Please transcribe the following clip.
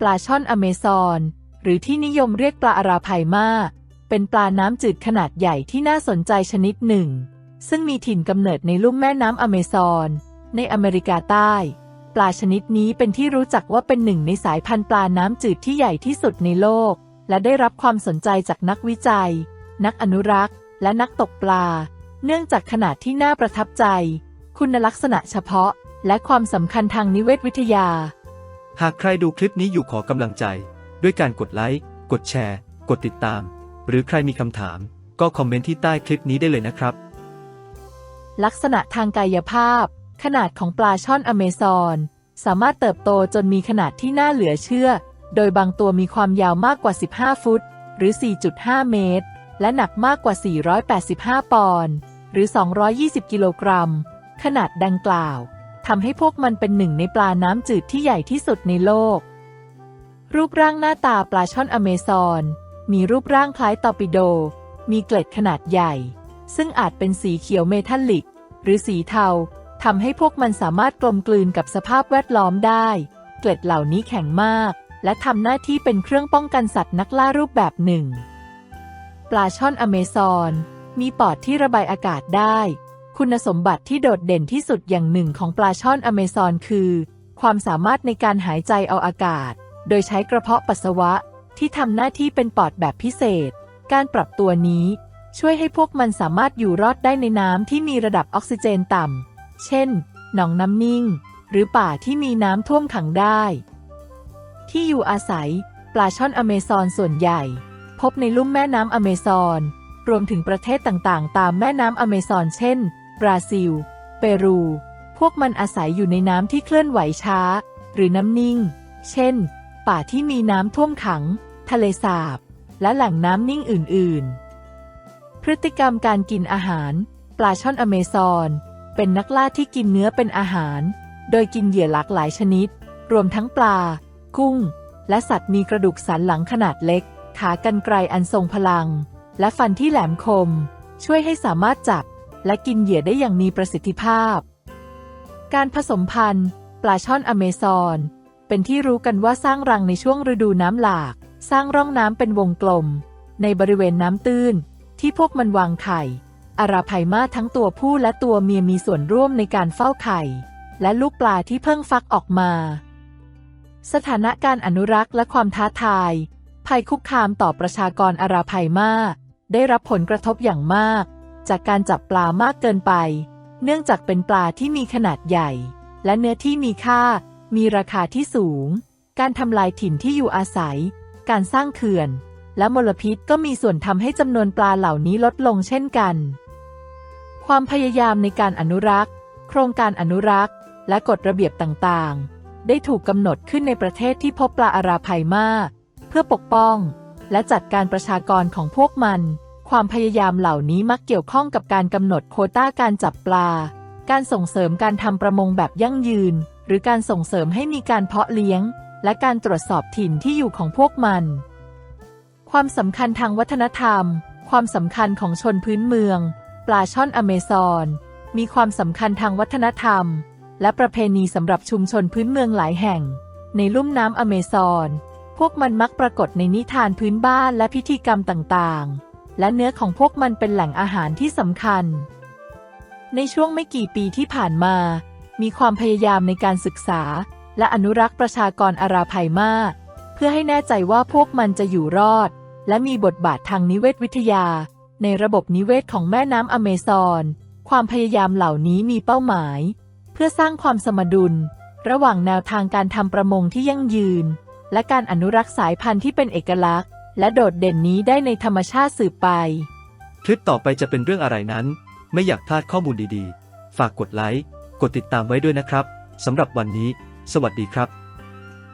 ปลาช่อนอเมซอน หรือที่นิยมเรียกปลาอาราไพมา เป็นปลาน้ำจืดขนาดใหญ่ที่น่าสนใจชนิดหนึ่ง ซึ่งมีถิ่นกำเนิดในลุ่มแม่น้ำอเมซอน ในอเมริกาใต้ ปลาชนิดนี้เป็นที่รู้จักว่าเป็นหนึ่งในสายพันธุ์ปลาน้ำจืดที่ใหญ่ที่สุดในโลก และได้รับความสนใจจากนักวิจัย นักอนุรักษ์ และนักตกปลา เนื่องจากขนาดที่น่าประทับใจ คุณลักษณะเฉพาะ และความสำคัญทางนิเวศวิทยา หากใครดูคลิปนี้อยู่ขอกำลังใจ ด้วยการกดไลค์ กดแชร์ กดติดตาม หรือใครมีคำถาม ก็คอมเมนต์ที่ใต้คลิปนี้ได้เลยนะครับ ลักษณะทางกายภาพ ขนาดของปลาช่อนอเมซอน สามารถเติบโตจนมีขนาดที่น่าเหลือเชื่อ โดยบางตัวมีความยาวมากกว่า 15 ฟุต หรือ 4.5 เมตร และหนักมากกว่า 485 ปอนด์หรือ 220 กิโลกรัม ขนาดดังกล่าว ทำให้พวกมันเป็นหนึ่งในปลาน้ำจืดที่ใหญ่ที่สุดในโลก รูปร่างหน้าตาปลาช่อนอเมซอน มีรูปร่างคล้ายตอร์ปิโด มีเกล็ดขนาดใหญ่ ซึ่งอาจเป็นสีเขียวเมทัลลิก หรือสีเทาทำให้พวกมันสามารถกลมกลืนกับสภาพแวดล้อมได้ เกล็ดเหล่านี้แข็งมาก และทำหน้าที่เป็นเครื่องป้องกันสัตว์นักล่ารูปแบบหนึ่ง ปลาช่อนอเมซอน มีปอดที่ระบายอากาศได้ คุณสมบัติที่โดดเด่นที่สุดอย่างหนึ่งของปลาช่อนอเมซอนคือ ความสามารถในการหายใจเอาอากาศ โดยใช้กระเพาะปัสสาวะที่ทำหน้าที่เป็นปอดแบบพิเศษ การปรับตัวนี้ ช่วยให้พวกมันสามารถอยู่รอดได้ในน้ำที่มีระดับออกซิเจนต่ำ เช่น หนองน้ำนิ่ง หรือป่าที่มีน้ำท่วมขังได้ ที่อยู่อาศัย ปลาช่อนอเมซอนส่วนใหญ่ พบในลุ่มแม่น้ำอเมซอน รวมถึงประเทศต่างๆ ตามแม่น้ำอเมซอนเช่น บราซิล เปรู พวกมันอาศัยอยู่ในน้ำที่เคลื่อนไหวช้า หรือน้ำนิ่ง เช่น ป่าที่มีน้ำท่วมขัง ทะเลสาบ และแหล่งน้ำนิ่งอื่น ๆ พฤติกรรมการกินอาหาร ปลาช่อนอเมซอน เป็นนักล่าที่กินเนื้อเป็นอาหาร โดยกินเหยื่อหลากหลายชนิด รวมทั้งปลา กุ้ง และสัตว์มีกระดูกสันหลังขนาดเล็ก ขากรรไกรอันทรงพลัง และฟันที่แหลมคม ช่วยให้สามารถจับ และกินเหยื่อได้อย่างมีประสิทธิภาพ การผสมพันธุ์ ปลาช่อนอเมซอน เป็นที่รู้กันว่าสร้างรังในช่วงฤดูน้ำหลาก สร้างร่องน้ำเป็นวงกลม ในบริเวณน้ำตื้น ที่พวกมันวางไข่ อาราไพมาทั้งตัวผู้และตัวเมียมีส่วนร่วมในการเฝ้าไข่ และลูกปลาที่เพิ่งฟักออกมา สถานะการอนุรักษ์และความท้าทาย ภัยคุกคามต่อประชากรอาราไพมาได้รับผลกระทบอย่างมาก จากการจับปลามากเกินไป เนื่องจากเป็นปลาที่มีขนาดใหญ่ และเนื้อที่มีค่า มีราคาที่สูง การทำลายถิ่นที่อยู่อาศัย การสร้างเขื่อน และมลพิษก็มีส่วนทำให้จำนวนปลาเหล่านี้ลดลงเช่นกัน ความพยายามในการอนุรักษ์ โครงการอนุรักษ์ และกฎระเบียบต่างๆ ได้ถูกกำหนดขึ้นในประเทศที่พบปลาอาราไพมาเพื่อปกป้อง และจัดการประชากรของพวกมัน ความพยายามเหล่านี้มักเกี่ยวข้องกับการกำหนดโคต้าการจับปลา การส่งเสริมการทำประมงแบบยั่งยืน หรือการส่งเสริมให้มีการเพาะเลี้ยง และการตรวจสอบถิ่นที่อยู่ของพวกมัน ความสำคัญทางวัฒนธรรม ความสำคัญของชนพื้นเมือง ปลาช่อนอเมซอน มีความสำคัญทางวัฒนธรรม และประเพณีสำหรับชุมชนพื้นเมืองหลายแห่ง ในลุ่มน้ำอเมซอน พวกมันมักปรากฏในนิทานพื้นบ้านและพิธีกรรมต่างๆ และเนื้อของพวกมันเป็นแหล่งอาหารที่สำคัญ ในช่วงไม่กี่ปีที่ผ่านมา มีความพยายามในการศึกษา และอนุรักษ์ประชากรอาราไพมา เพื่อให้แน่ใจว่าพวกมันจะอยู่รอด และมีบทบาททางนิเวศวิทยา ในระบบนิเวศของแม่น้ำอเมซอน ความพยายามเหล่านี้มีเป้าหมาย เพื่อสร้างความสมดุล ระหว่างแนวทางการทำประมงที่ยั่งยืน และการอนุรักษ์สายพันธุ์ที่เป็นเอกลักษณ์ และโดดเด่นนี้ได้ในธรรมชาติสืบไป คลิปต่อไปจะเป็นเรื่องอะไรนั้น ไม่อยากพลาดข้อมูลดีๆ ฝากกดไลค์ กดติดตามไว้ด้วยนะครับสำหรับวันนี้ สวัสดีครับ